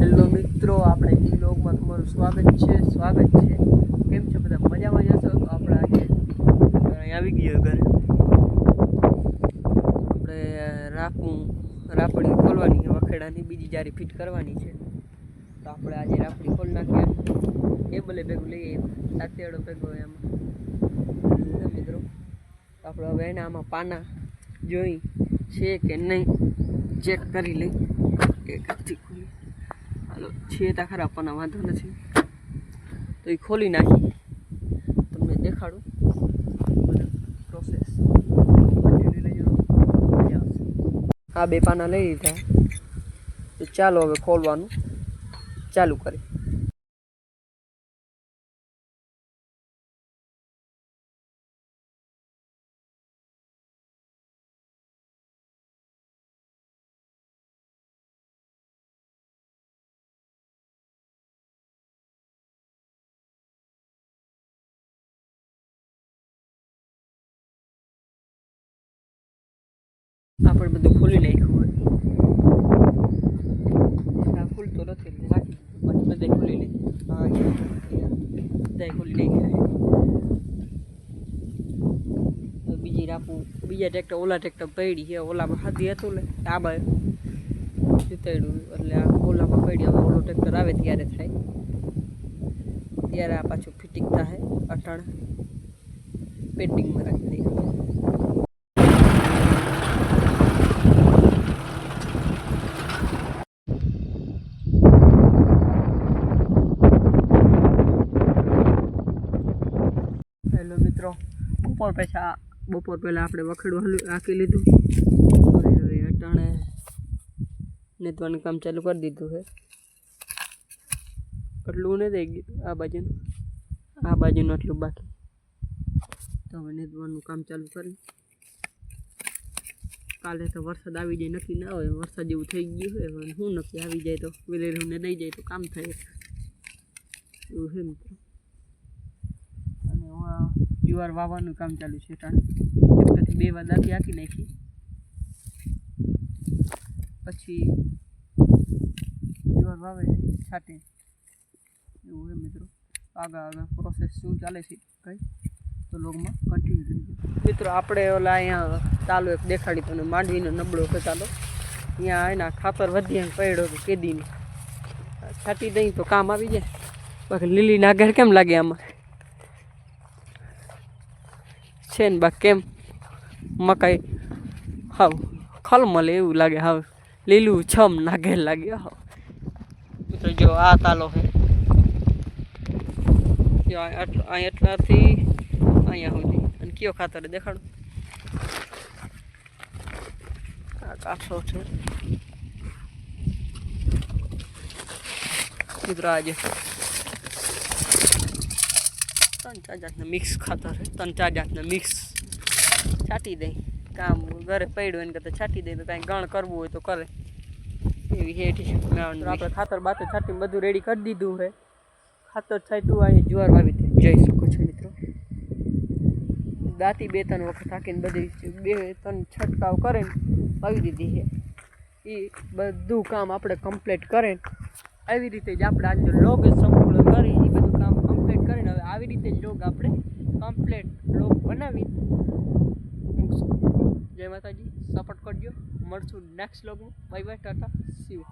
Hello મિત્રો, આપણે ઈ લોગમાં તમારું સ્વાગત છે સ્વાગત છે. કેમ છો બધા? મજામાં જશો તો આપણે આજે આવી ગયો ઘરે. આપણે રાખું રાપડી ખોલવાની, વખેડાની, બીજી જારી ફિટ કરવાની છે. તો આપણે આજે રાપડી ખોલી નાખીએ. કેબલે ભેગું લઈએ સાતેડો ભેગો એમાં. મિત્રો. આપણે હવે એને આમાં પાના જોઈ છે કે નહીં, ચેક કરી લઈ હાલો છે તાખર આપવાનો વાંધો નથી. તો એ ખોલી નાખી. તમને દેખાડું. પ્રોસેસ આ બે પાના લઈ લીધા. તો ચાલો હવે ખોલવાનું. ચાલુ કરી. ખોલી નાખ્યું હોય. ખુલતો નથી રાખી બધા ખોલી લીધી હા બધા ખોલી નાખ્યા બીજી રાખું. બીજા ટ્રેક્ટર ઓલા ટ્રેક્ટર પડી છે. ઓલામાં હાથી હતું ને આ બાજુ જીતાડ્યું એટલે આ ઓલામાં પડી. હવે ઓલો ટ્રેક્ટર આવે ત્યારે થાય. ત્યારે આ પાછું ફિટિંગ થાય અટાણ. પેન્ટિંગમાં રાખી દઈએ હેલો મિત્રો બપોર પછી બપોર પહેલાં આપણે વખેડું રાખી લીધું. હવે હવે અટાણે નેતવાનું કામ ચાલુ કરી દીધું છે. નહીં થઈ ગયું આ બાજુનું. આ બાજુનું આટલું બાકી. તો હવે નેતવાનું કામ ચાલુ કરી. કાલે તો વરસાદ આવી જાય, નક્કી ના હોય. વરસાદ જેવું થઈ ગયું હોય હવે શું નક્કી આવી જાય તો વિલેરીને દઈ જાય તો કામ થાય. એવું છે મિત્રો. અને જુવાર વાવવાનું કામ ચાલુ છે ટ્રેક્ટરથી બે વાર દાંતી આખી નાખી. પછી જુવાર વાવે છાંટે. એવું હોય મિત્રો. આગળ આગળ પ્રોસેસ શું ચાલે છે કઈ? તો લોગમાં કન્ટિન્યુ થઈ મિત્રો, આપણે ઓલા અહીંયા ચાલુ એક દેખાડી તમને. માંડવીનો નબળો કે ચાલો. અહીંયા એના ખાતર વધ્યા પડ્યો કેદીની. છાંટી દઈ તો કામ આવી જાય. બાકી લીલી નાગર કેમ લાગે આમાં? છે ને બા કેમ? મકાઈ હાવ ખલમલે એવું લાગે હાવ. લીલું છમ નાગેર લાગે હાવ. મિત્રો જો આ તાલો છે જો આ આટલો અહીં એટલાથી અહીંયા સુધી. અને કયો ખાતર દેખાડું? આ કાઠો છે. મિત્રો આજે ત્રણ ચાર જાતના મિક્સ ખાતર છે ત્રણ ચાર જાતના મિક્સ છાંટી દઈ કામ ઘરે પડ્યું એને કરતાં છાંટી દઈ તો કાંઈ ગણ કરવું હોય તો કરે. એવી હેઠી આપણે ખાતર બાતર છાંટીને બધું રેડી કરી દીધું છે. ખાતર છાંટ્યું અહીં જુવાર વાવી દે જઈ શકો છો મિત્રો. દાંતી બે ત્રણ વખત હાકીને બધી બે ત્રણ છંટકાવ કરે વાવી દીધી છે. એ બધું કામ આપણે કમ્પ્લીટ કરે આવી રીતે જ આપણે આજનો લોગ સંપૂર્ણ કરી એ બધું કામ કમ્પ્લીટ કરીને હવે આવી રીતે જ લોગ આપણે કમ્પ્લીટ લોગ બનાવી મૂકશું જય માતાજી સપોર્ટ કરજો. મળશું નેક્સ્ટ લોગમાં બાય બાય ટાટા સીવ